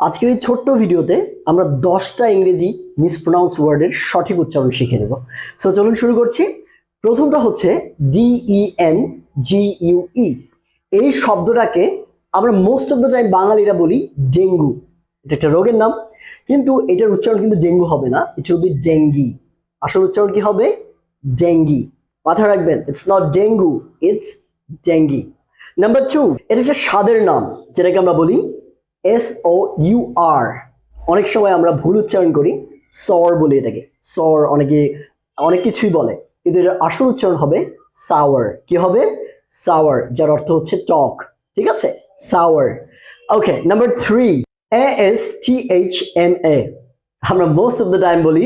আজকের এই ছোট্ট ভিডিওতে আমরা দশটা ইংরেজি মিসপ্রোনাউন্স ওয়ার্ডের সঠিক উচ্চারণ শিখে নেব। সো চলুন শুরু করছি। প্রথমটা হচ্ছে D N G U E এই শব্দটাকে আমরা মোস্ট অফ দ্য টাইম বাঙালিরা বলি ডেঙ্গু। এটা একটা রোগের নাম। কিন্তু এটার উচ্চারণ কিন্তু ডেঙ্গু হবে না। ইট উইল বি ডেঙ্গি আসল উচ্চারণ কি হবে? ডেঙ্গি মাথায় রাখবেন। It's not dengue it's dengue number two এটা একটা স্বাদের নাম, যেটাকে আমরা বলি এস ও ইউ আর অনেক সময় আমরা ভুল উচ্চারণ করি, সর বলি এটাকে। সর অনেকে, অনেক কিছুই বলে, কিন্তু এটার আসল উচ্চারণ হবে সাওয়ার কি হবে? সাওয়ার যার অর্থ হচ্ছে টক। ঠিক আছে? Sour okay number three A S T H M A আমরা মোস্ট অফ দ্য টাইম বলি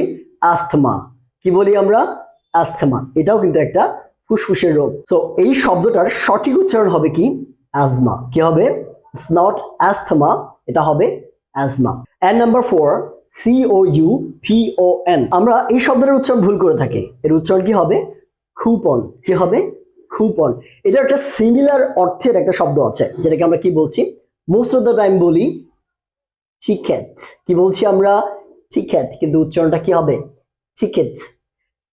আস্থমা কি বলি আমরা? অ্যাস্থমা এটাও কিন্তু একটা ফুসফুসের রোগ। তো এই শব্দটার সঠিক উচ্চারণ হবে কি? অ্যাজমা কি হবে? ইটস নট অ্যাস্থমা এটা হবে asthma and number four C O U O N আমরা এই শব্দটার উচ্চারণ ভুল করে থাকি। এর উচ্চারণ কি হবে? খুপন কি হবে? খুপন এটা একটা সিমিলার অর্থের একটা শব্দ আছে, যেটাকে আমরা কি বলছি? মোস্ট অফ দ্য টাইম বলি টিকেট কি বলছি আমরা? টিকেট কিন্তু উচ্চারণটা কি হবে? Ticket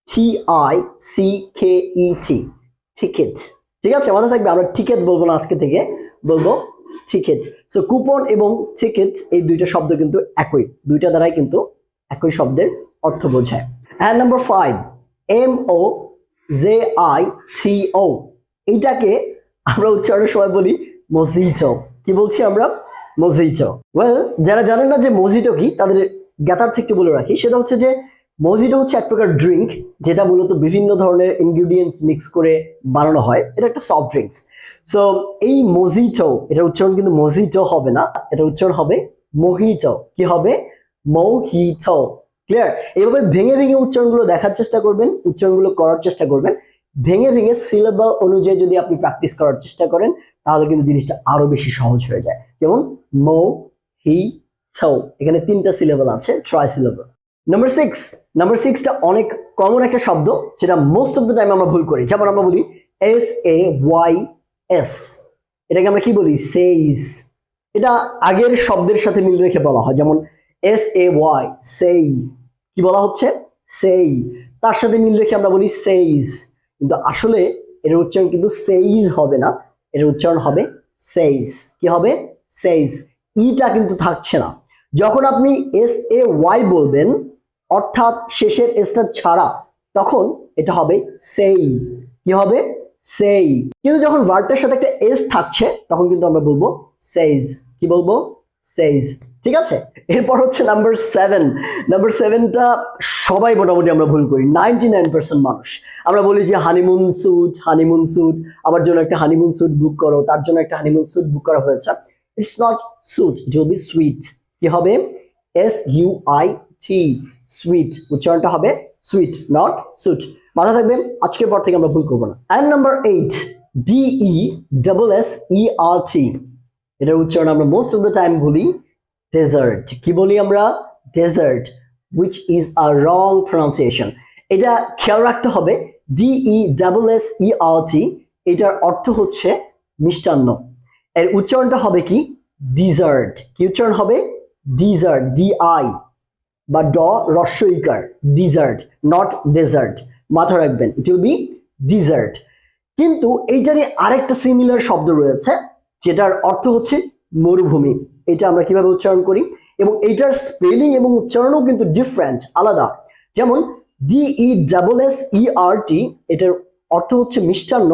T I C K E T ticket ঠিক আছে? মাথায় থাকবে, আমরা টিকেট বলব না আজকে থেকে। বলব টিকেট সো কুপন এবং টিকেট এই দুইটা শব্দ কিন্তু একই। দুইটা দ্বারাই কিন্তু একই শব্দের অর্থ বোঝায়। And number five M O J I T O এইটাকে আমরা উচ্চারণের সময় বলি মজিটো কি বলছি আমরা? মজিটো ওয়েল যারা জানেন না যে মজিটো কি, তাদের জ্ঞাতার থেকে বলে রাখি। সেটা হচ্ছে যে মজিটো হচ্ছে এক প্রকার ড্রিঙ্ক যেটা মূলত বিভিন্ন ধরনের ইনগ্রিডিয়েন্টস মিক্স করে বানানো হয়। এটা একটা সফট ড্রিঙ্কস সো এই মজিটো এটার উচ্চারণ কিন্তু মজিটো হবে না এটা উচ্চারণ হবে মোহিটো কি হবে? মৌহিটো ক্লিয়ার এইভাবে ভেঙে ভেঙে উচ্চারণগুলো দেখার চেষ্টা করবেন, উচ্চারণগুলো করার চেষ্টা করবেন। ভেঙে ভেঙে সিলেবাস অনুযায়ী যদি আপনি প্র্যাকটিস করার চেষ্টা করেন, তাহলে কিন্তু জিনিসটা আরও বেশি সহজ হয়ে যায়। যেমন মৌ হি ছৌ এখানে তিনটা সিলেবাল আছে trisyllable number six number সিক্সটা অনেক কমন একটা শব্দ, যেটা মোস্ট অফ দ্য টাইম আমরা ভুল করি। যেমন আমরা বলি এস এ ওয়াই এস এটাকে আমরা কি বলি? সেইজ এটা আগের শব্দের সাথে মিল রেখে বলা হয়। যেমন এস এ ওয়াই সেই কি বলা হচ্ছে? সেই তার সাথে মিল রেখে আমরা বলি সেইজ কিন্তু আসলে এর উচ্চারণ কিন্তু সেইজ হবে না। এর উচ্চারণ হবে সেইজ কি হবে? সেইজ ইটা কিন্তু থাকছে না। যখন আপনি এস এ ওয়াই বলবেন অর্থাৎ শেষের এসটা ছাড়া তখন এটা হবে সেই। কি হবে? সেই। কিন্তু যখন ভার্বটার সাথে একটা এস থাকছে, তখন কিন্তু আমরা বলব সেইজ কি বলব? সেইজ ঠিক আছে? এরপর হচ্ছে নাম্বার সেভেন নাম্বার সেভেনটা সবাই মোটামুটি আমরা ভুল করি। নাইনটি নাইন পার্সেন্ট মানুষ। আমরা বলি যে হানিমুন স্যুট হানিমুন স্যুট আমার জন্য একটা হানিমুন স্যুট বুক করো, তার জন্য একটা হানিমুন স্যুট বুক করা হয়েছে। It's not suit it will be suite কি হবে? S U I T suite উচ্চারণটা হবে সুইট নট সুট মাথা থাকবে আজকের পর থেকে আমরা ভুল করব না। And number eight D double S E R T এটার উচ্চারণ আমরা মোস্ট অফ দ্য টাইম বলি ডেজার্ট কি বলি আমরা? Desert which is a wrong pronunciation এটা খেয়াল রাখতে হবে D double S E R T এটার অর্থ হচ্ছে মিষ্টান্ন। এর উচ্চারণটা হবে কি? ডিজার্ট কি উচ্চারণ হবে? ডিজার্ট ডি আই বা ড রস্বইকার ডিজার্ট নট ডেজার্ট মাথা রাখবেন ইট উইল বি ডিজার্ট কিন্তু এইটারই আরেকটা সিমিলার শব্দ রয়েছে, যেটার অর্থ হচ্ছে মরুভূমি। এটা আমরা কীভাবে উচ্চারণ করি? এবং এইটার স্পেলিং এবং উচ্চারণও কিন্তু ডিফারেন্ট আলাদা। যেমন D double S E R T এটার অর্থ হচ্ছে মিষ্টান্ন,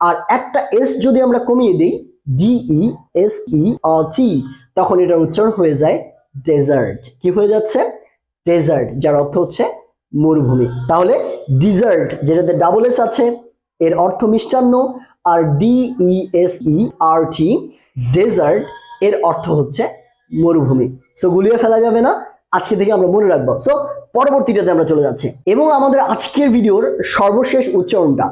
আর একটা এস যদি আমরা কমিয়ে দিই ডিই এস ই আর টি তখন এটার উচ্চারণ হয়ে যায় ডেজার্ট কি হয়ে যাচ্ছে? ডেজার্ট যার অর্থ হচ্ছে মরুভূমি। তাহলে ডিজার্ট যেটাতে ডাবল এস আছে, এর অর্থ মিষ্টান্ন, আর D S E R T desert এর অর্থ হচ্ছে মরুভূমি। সো গুলিয়ে ফেলা যাবে না, আজকে থেকে আমরা মনে রাখব। সো পরবর্তীটাতে আমরা চলে যাচ্ছি। এবং আমাদের আজকের ভিডিওর সর্বশেষ উচ্চারণটা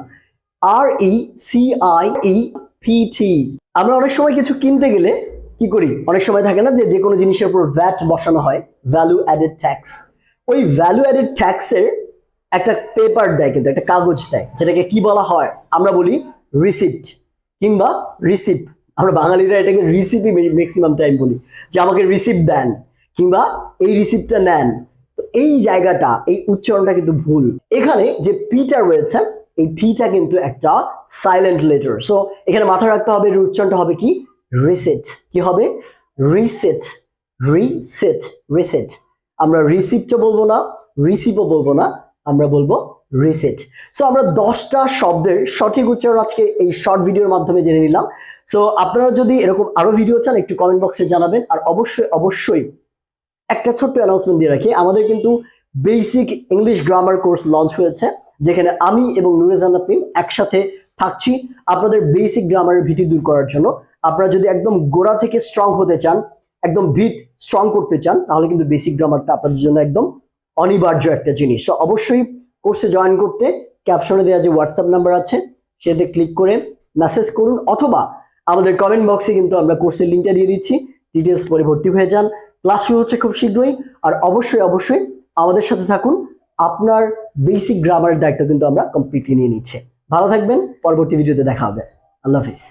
R E C I E P T আমরা অনেক সময় কিছু কিনতে গেলে কি করি? অনেক সময় থাকে না যে যে কোনো জিনিসের উপর ভ্যাট বসানো হয় ভ্যালু অ্যাডেড ট্যাক্স ওই ভ্যালু অ্যাডেড ট্যাক্সের একটা পেপার দেয় কিন্তু, একটা কাগজ দেয়, যেটাকে কি বলা হয়? আমরা বলি রিসিপ্ট কিংবা রিসিপ্ট আমরা বাঙালিরা এটাকে রিসিপই ম্যাক্সিমাম টাইম বলি। যে আমাকে রিসিপ্ট দেন কিংবা এই রিসিপ্টটা নেন। তো এই জায়গাটা, এই উচ্চারণটা কিন্তু ভুল। এখানে যে পিটা রয়েছে, এই পিটা কিন্তু একটা সাইলেন্ট লেটার সো এখানে মাথায় রাখতে হবে, এর উচ্চারণটা হবে কি? রিসেট কি হবে? রিসেট রিসেট রিসেট আমরা রিসিপ্টও বলব না রিসিপও বলব না, আমরা বলব রিসেট সো আমরা দশটা শব্দের সঠিক উচ্চারণ আজকে এই শর্ট ভিডিওর মাধ্যমে জেনে নিলাম। সো আপনারা যদি এরকম আরও ভিডিও চান, একটু কমেন্ট বক্সে জানাবেন। আর অবশ্যই অবশ্যই একটা ছোট্ট অ্যানাউন্সমেন্ট দিয়ে রাখি। আমাদের কিন্তু basic English grammar course launch হয়েছে, যেখানে আমি এবং নুরেজান আপিম একসাথে থাকছি আপনাদের বেসিক গ্রামারের ভীতি দূর করার জন্য। আপনারা যদি একদম গোড়া থেকে স্ট্রং হতে চান, একদম ভিত স্ট্রং করতে চান, তাহলে কিন্তু বেসিক গ্রামারটা আপনাদের জন্য একদম অনিবার্য একটা জিনিস। তো অবশ্যই কোর্সে জয়েন করতে ক্যাপশনে দেওয়া যে হোয়াটসঅ্যাপ নাম্বার আছে, সেতে ক্লিক করে মেসেজ করুন, অথবা আমাদের কমেন্ট বক্সে কিন্তু আমরা কোর্সের লিঙ্কটা দিয়ে দিচ্ছি ডিটেলস পরে ভর্তি হয়ে যান। ক্লাস শুরু হচ্ছে খুব শীঘ্রই, আর অবশ্যই অবশ্যই আমাদের সাথে থাকুন, আপনার বেসিক গ্রামারের দায়িত্ব কিন্তু আমরা কমপ্লিটলি নিয়ে নিচ্ছে। ভালো থাকবেন, পরবর্তী ভিডিওতে দেখা হবে। আল্লাহ হাফিজ।